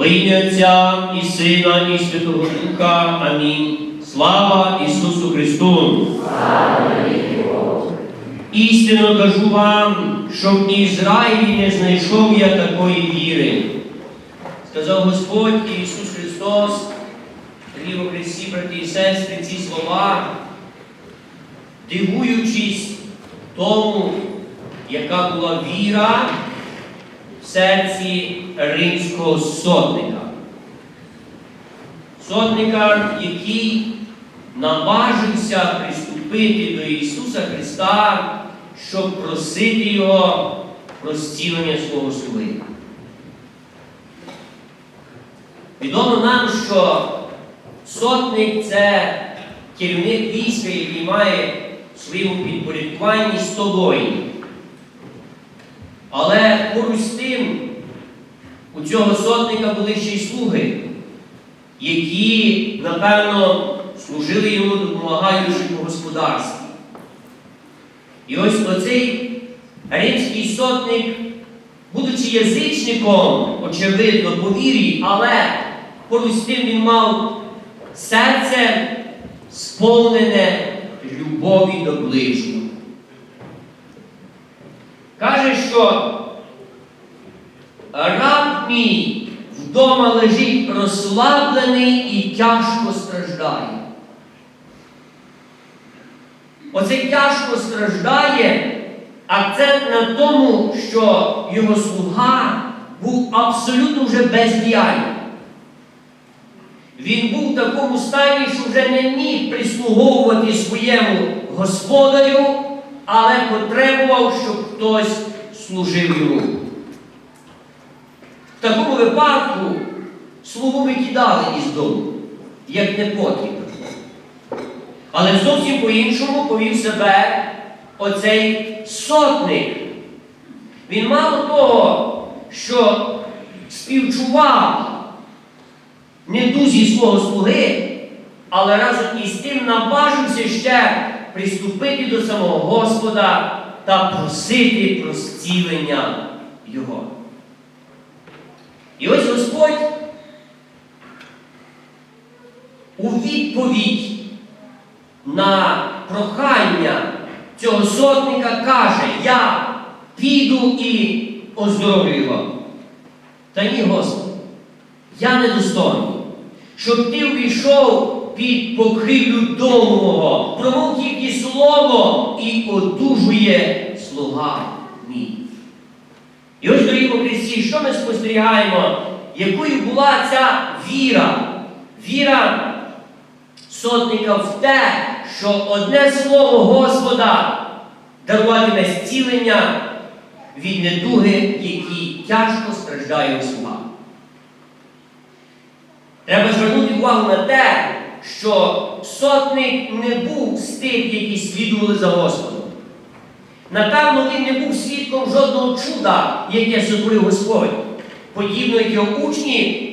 Во ім'я Отця і Сина, і Святого Духа. Амінь. Слава Ісусу Христу! Істинно кажу вам, що в Ізраїлі не знайшов я такої віри. Сказав Господь Ісус Христос, во Христі, брати і сестри, ці слова, дивуючись тому, яка була віра в серці римського сотника. Сотника, який наважився приступити до Ісуса Христа, щоб просити Його про зцілення свого слуги. Відомо нам, що сотник це керівник війська, який має своєму підпорядкуванні 100 воїнів. Але поруч з тим, у цього сотника були ще й слуги, які, напевно, служили йому, допомагаючи по господарстві. І ось оцей римський сотник, будучи язичником, очевидно, по вірі, але поруч з тим він мав серце сповнене любові до ближнього. Каже, що раб мій вдома лежить розслаблений і тяжко страждає. Оце тяжко страждає акцент на тому, що його слуга був абсолютно вже бездіяльний. Він був в такому стані, що вже не міг прислуговувати своєму господарю, але потребував, щоб хтось служив йому. В такому випадку слугу викидали із дому, як непотріб. Але зовсім по-іншому повів себе оцей сотник. Він мало того, що співчував недузі свого слуги, але разом із тим наважився ще приступити до самого Господа та просити про зцілення Його. І ось Господь у відповідь на прохання цього сотника каже, я піду і оздоровлю його. Та ні, Господи, я недостойний, щоб ти увійшов під покрівлю дому мого, промов тільки слово і одужує слуга. Христі, що ми спостерігаємо, якою була ця віра? Віра сотника в те, що одне слово Господа даруватиме зцілення від недуги, який тяжко страждає у слуга. Треба звернути увагу на те, що сотник не був з тих, які слідували за Господом. Напевно, він не був свідком жодного чуда, яке сотворив Господь. Подібно як його учні,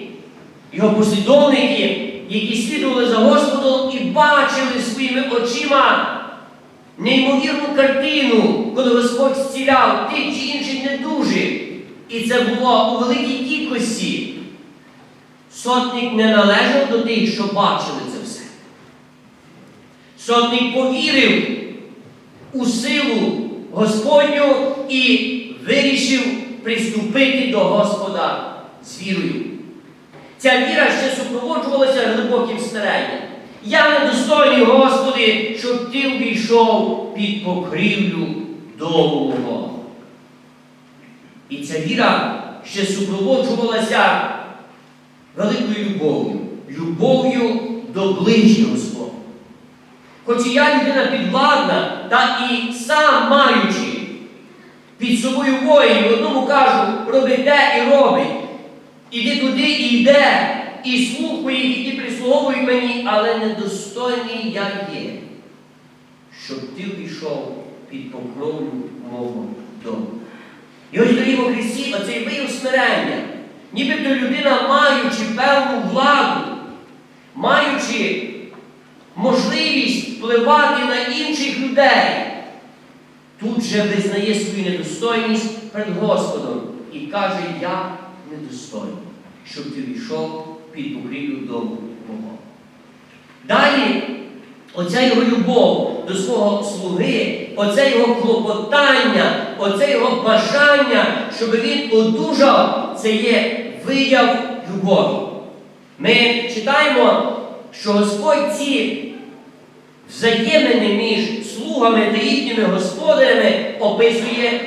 його послідовники, які слідували за Господом і бачили своїми очима неймовірну картину, коли Господь зціляв тих чи інших недужих. І це було у великій кількості. Сотник не належав до тих, що бачили це все. Сотник повірив у силу Господню і вирішив приступити до Господа з вірою. Ця віра ще супроводжувалася глибоким старанням. Я недостойний, Господи, щоб Ти увійшов під покрівлю дому мого. І ця віра ще супроводжувалася великою любов'ю, любов'ю до ближнього. Хоч і я людина підвладна, та і сам маючи під собою воїнів, одному кажу, роби те і робить. Іди туди і йде, і слухай їх, які прислуговують мені, але недостойний я є, щоб ти війшов під покровлю мого дому. І ось дорогі во Христі, оцей вияв смирення, нібито людина, маючи певну владу, маючи можливість впливати на інших людей, тут же визнає свою недостойність перед Господом і каже, я недостойний, щоб ти війшов під покрівлю дому мого. Далі, оця його любов до свого слуги, оце його клопотання, оце його бажання, щоб він одужав, це є вияв любові. Ми читаємо, що Господь ці взаємини між слугами та їхніми господарями описує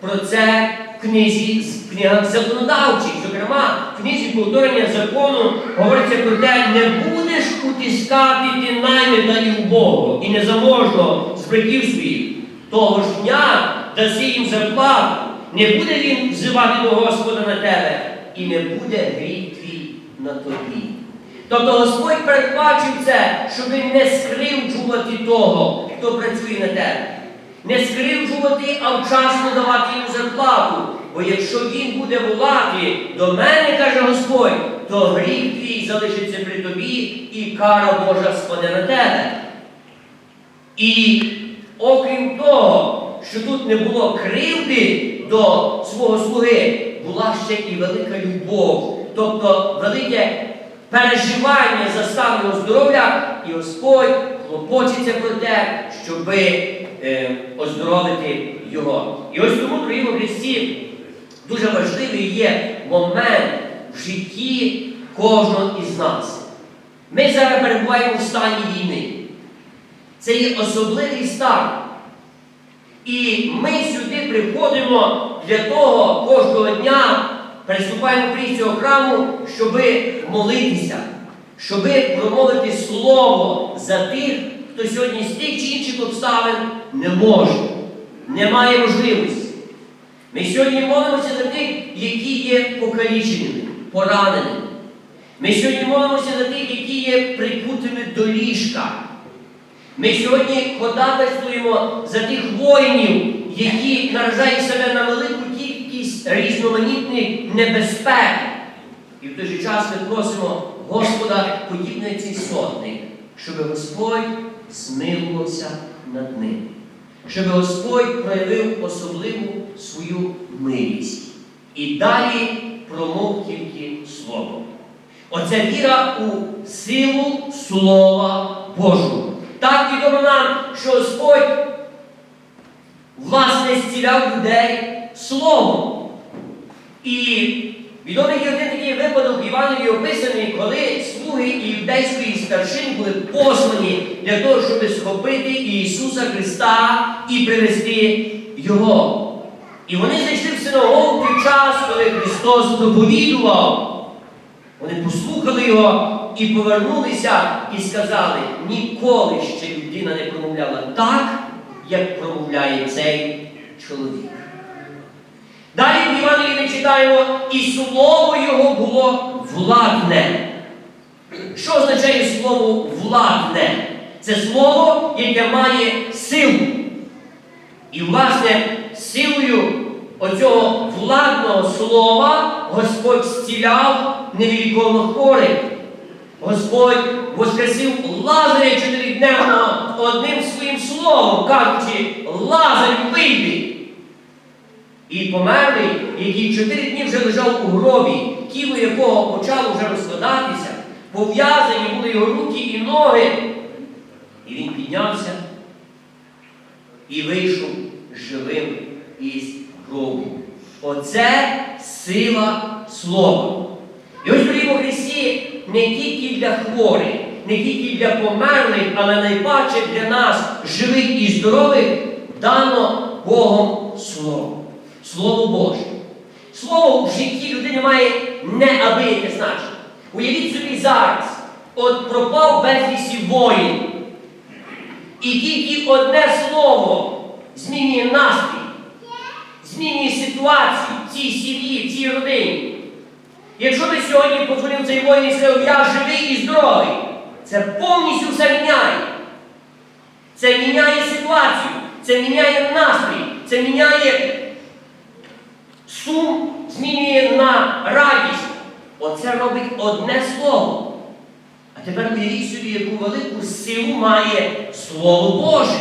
про це в книзі в книгах законодавчих. Зокрема, в книзі повторення закону говориться про те, не будеш утискати ти наймита і убогого, і незаможного з братів своїх. Того ж дня даси їм зарплату, не буде він взивати до Господа на тебе, і не буде гріх твій на тобі. Тобто Господь передбачив це, щоб не скривджувати того, хто працює на тебе. Не скривджувати, а вчасно давати йому зарплату. Бо якщо він буде волати до мене, каже Господь, то гріх твій залишиться при тобі, і кара Божа спаде на тебе. І окрім того, що тут не було кривди до свого слуги, була ще і велика любов, тобто велике переживання за стан здоров'я, і Господь клопочеться про те, щоби е, оздоровити його. І ось тому, дорогі в Христі, дуже важливий є момент в житті кожного із нас. Ми зараз перебуваємо в стані війни. Це є особливий стан. І ми сюди приходимо для того кожного дня, приступаємо крізь цього храму, щоб молитися, щоб промовити слово за тих, хто сьогодні з тих чи інших обставин не може, не має можливості. Ми сьогодні молимося за тих, які є покаліченими, пораненими. Ми сьогодні молимося за тих, які є прикутими до ліжка. Ми сьогодні ходатайствуємо за тих воїнів, які наражають себе на велику кількість різноманітних небезпек. І в той же час ми просимо Господа, подібний цей сотник, щоб Господь змилувався над ним, щоб Господь проявив особливу свою милість. І далі промов тільки слово. Оце віра у силу Слова Божого. Так відомо нам, що Господь власне зціляв людей словом. І відомий один такий випадок в Іванові описаний, коли слуги іудейської старшини були послані для того, щоб схопити Ісуса Христа і привести Його. І вони зайшли в синагогу той час, коли Христос проповідував. Вони послухали його і повернулися і сказали, ніколи ще людина не промовляла так, як промовляє цей чоловік. Далі в Івангелії ми читаємо, і слово його було владне. Що означає слово владне? Це слово, яке має силу. І, власне, силою оцього владного слова Господь зціляв невіліковно хворих. Господь воскресив Лазаря чотиридневного одним своїм словом, кажучи, Лазарю вийди. І померлий, який чотири дні вже лежав у гробі, тіло якого почало вже розкладатися, пов'язані були його руки і ноги. І він піднявся і вийшов живим із гробу. Оце сила слова. І ось в Христі не тільки для хворих, не тільки для померлих, але найпаче для нас, живих і здорових, дано Богом Слово. Слово Боже. Слово в житті людини має неабияке значення. Уявіть собі зараз, от пропав безвісті воїн. І тільки одне слово змінює настрій, змінює ситуацію в цій сім'ї, в цій родині. Якщо би сьогодні подзвонив цей воїн і сказав, я живий і здоровий, це повністю все міняє. Це міняє ситуацію, це міняє настрій, це міняє сум, змінює на радість. Оце робить одне слово. А тепер уявіть собі, яку велику силу має Слово Боже.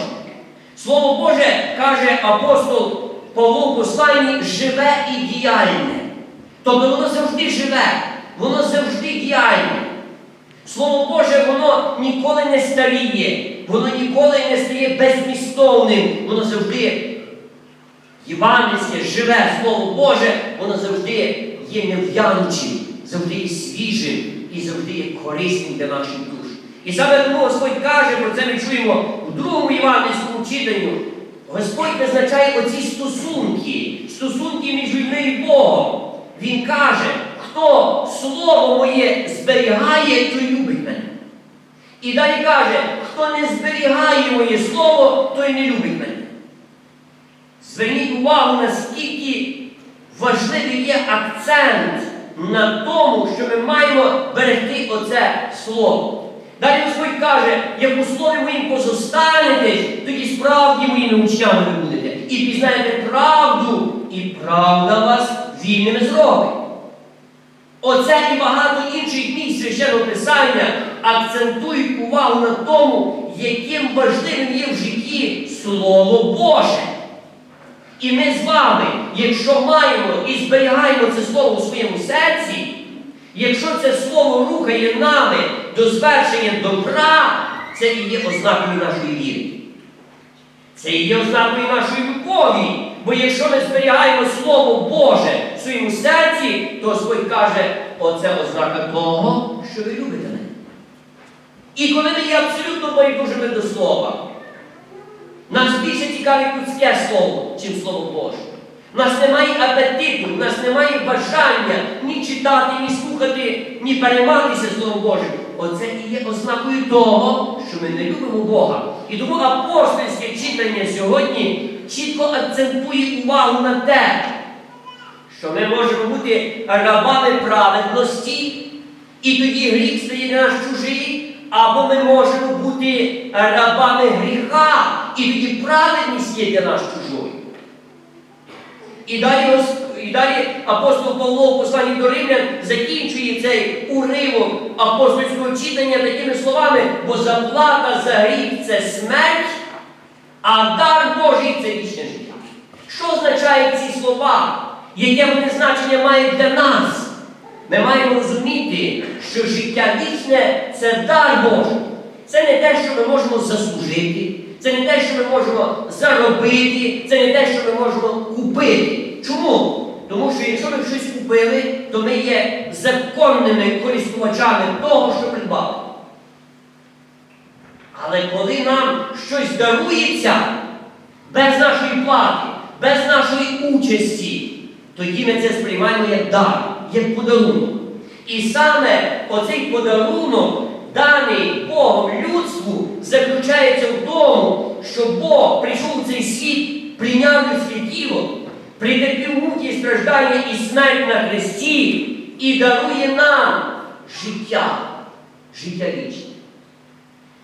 Слово Боже, каже апостол Павло посланні, живе і діяльне. Тобто воно завжди живе, воно завжди діяльне. Слово Боже, воно ніколи не старіє, воно ніколи не стає безмістовним, воно завжди євангельське, живе Слово Боже, воно завжди є нев'янучим, завжди є свіжим і завжди є корисним для наших душ. І саме тому Господь каже, про це ми чуємо у другому євангельському читанню. Господь визначає оці стосунки, стосунки між людьми і Богом. Він каже, хто слово моє зберігає, той любить мене. І далі каже, хто не зберігає моє слово, той не любить мене. Зверніть увагу, наскільки важливий є акцент на тому, що ми маємо берегти оце слово. Далі Господь каже, як у слові моїм позостанетесь, тоді справді моїми учнями ви будете. І пізнаєте правду, і правда вас вільними зробить. Оце і багато інших місць священного писання акцентують увагу на тому, яким важливим є в житті Слово Боже. І ми з вами, якщо маємо і зберігаємо це слово у своєму серці, якщо це слово рухає нами до звершення добра, це і є ознакою нашої віри. Це і є ознакою нашої любові. Бо якщо ми зберігаємо Слово Боже в своєму серці, то Господь каже, оце ознака того, що ви любите мене. І коли ми є абсолютно байдужими до слова, нас більше цікавить людське слово, чим слово Боже. Нас немає апетиту, нас немає бажання ні читати, ні слухати, ні перейматися Словом Божим. Оце і є ознакою того, що ми не любимо Бога. І тому апостольське читання сьогодні чітко акцентує увагу на те, що ми можемо бути рабами праведності, і тоді гріх стає нас чужий, або ми можемо бути рабами гріха, і тоді праведність є для нас чужою. І далі, і далі апостол Павло в посланні до Римлян закінчує цей уривок апостольського читання такими словами, бо заплата за гріх це смерть, а дар Божий це вічне життя. Що означають ці слова? Яке вони значення мають для нас? Ми маємо розуміти, що життя вічне це дар Божий. Це не те, що ми можемо заслужити, це не те, що ми можемо заробити, це не те, що ми можемо купити. Чому? Тому що якщо ми щось купили, то ми є законними користувачами того, що придбали. Але коли нам щось дарується без нашої плати, без нашої участі, тоді ми це сприймаємо як дар, як подарунок. І саме оцей подарунок, даний Богом людству, заключається в тому, що Бог прийшов у цей світ, прийняв людське тіло, притерпів муки страждання і смерть на хресті і дарує нам життя, життя вічне.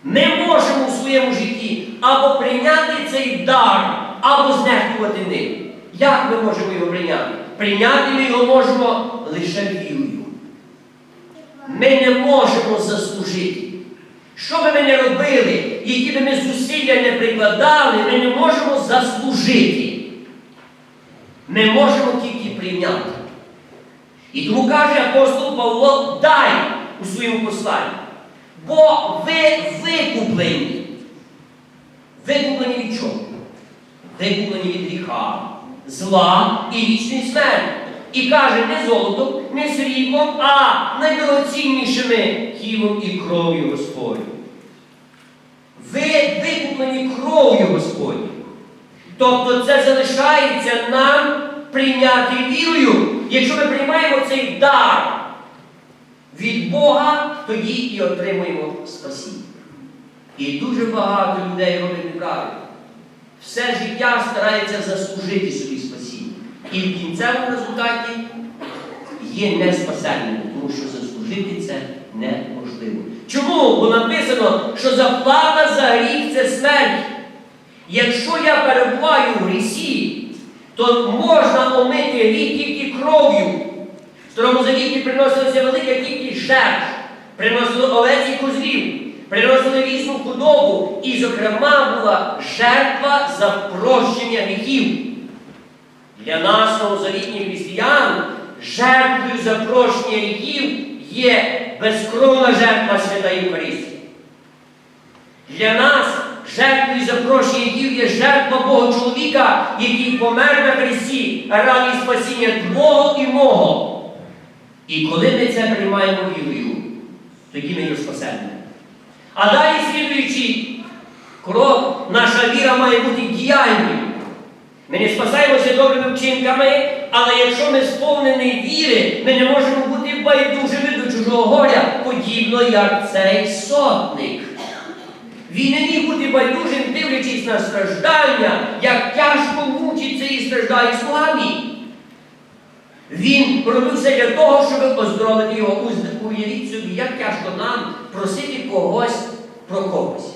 Ми можемо у своєму житті або прийняти цей дар, або знехтувати ним. Як ми можемо його прийняти? Прийняти ми його можемо лише вірою. Ми не можемо заслужити. Що би ми не робили, які би ми зусилля не прикладали, ми не можемо заслужити. Ми можемо тільки прийняти. І тому каже апостол Павло, дай у своєму посланні. Бо ви викуплені. Викуплені від чого? Викуплені від гріха, зла і вічної смерті. І каже, не золотом, не сріблом, а найдорогоціннішими тілом і кров'ю Господню. Ви викуплені кров'ю Господню. Тобто це залишається нам прийняти вірою. Якщо ми приймаємо цей дар від Бога, тоді і отримуємо спасіння. І дуже багато людей роблять неправильно. Все життя старається заслужити собі. І в кінцевому результаті є неспасенним, тому що заслужити це неможливо. Чому? Бо написано, що заплата за гріх це смерть. Якщо я перебуваю в грісі, то можна омити гріх тільки кров'ю. В Старому Завіті приносилася велика кількість жертв, приносили овець і козлів, приносили різну худобу, і, зокрема, була жертва за прощення гріхів. Для нас, новозавітніх християн, жертвою за прощення гріхів є безкровна жертва свята Євхаристія. Для нас жертвою запрошує дів є жертва Бога чоловіка, який помер на Христі раді спасіння Твого і мого. І коли ми це приймаємо вірою, тоді ми є спасені. А далі слідуючий крок, наша віра має бути діяльною. Ми не спасаємося добрими вчинками, але якщо ми сповнені віри, ми не можемо бути байдужими до чужого горя, подібно як цей сотник. Він не міг бути байдужим, дивлячись на страждання, як тяжко мучиться і страждає славі. Він робив все для того, щоб оздоровити його. Уявіть собі, як тяжко нам просити когось про когось.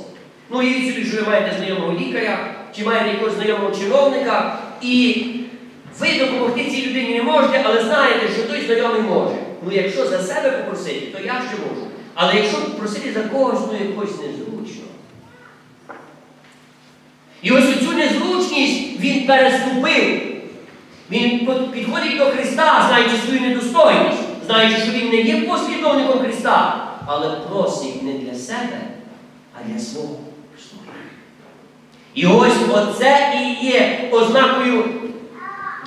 Ну, уявіть собі, що ви маєте знайомого лікаря, чи маєте якогось знайомого чиновника, і ви допомогти цій людині не можете, але знаєте, що той знайомий може. Ну, якщо за себе попросити, то я ще можу. Але якщо просити за когось, ну якось незручно. І ось цю незручність він переступив. Він підходить до Христа, знаючи свою недостойність, знаючи, що він не є послідовником Христа, але просить не для себе, а для свого слуги. І ось оце і є ознакою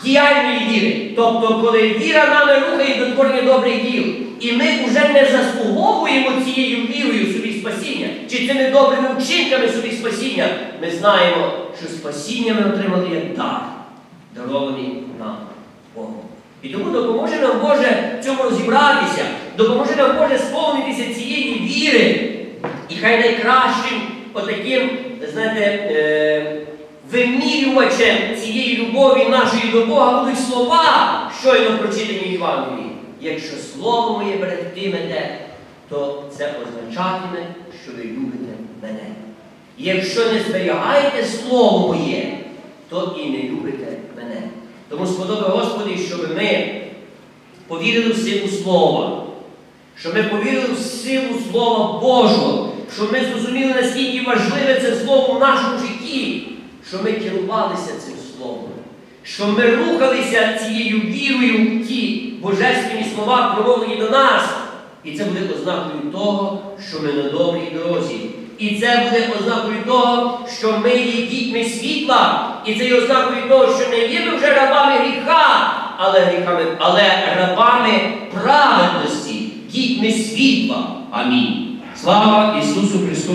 діяльної віри. Тобто, коли віра нами рухає до творення добрих діл, і ми вже не заслуговуємо цією вірою собі спасіння, чи цими добрими вчинками собі спасіння, ми знаємо, що спасіння ми отримали як дар, дарований нам Богом. І тому допоможе нам Боже цьому розібратися, допоможе нам Боже сповнитися цієї віри. І хай найкращим отаким, знаєте, е, вимірювачем цієї любові нашої до Бога будуть слова, щойно прочитані Євангелії. Якщо слово моє берегтимете, то це означатиме, що ви любите мене. Якщо не зберігаєте слово моє, то і не любите мене. Тому сподоби Господи, щоб ми повірили в силу Слова, щоб ми повірили в силу Слова Божого, щоб ми зрозуміли, наскільки важливе це слово в нашому житті, щоб ми керувалися цим словом, щоб ми рухалися цією вірою в ті божественні слова, промовлені до нас. І це буде ознакою того, що ми на добрій дорозі. І це буде ознакою того, що ми є дітьми світла. І це є ознакою того, що не є ми вже рабами гріха, але гріхами, але рабами праведності, дітьми світла. Амінь. Слава Ісусу Христу!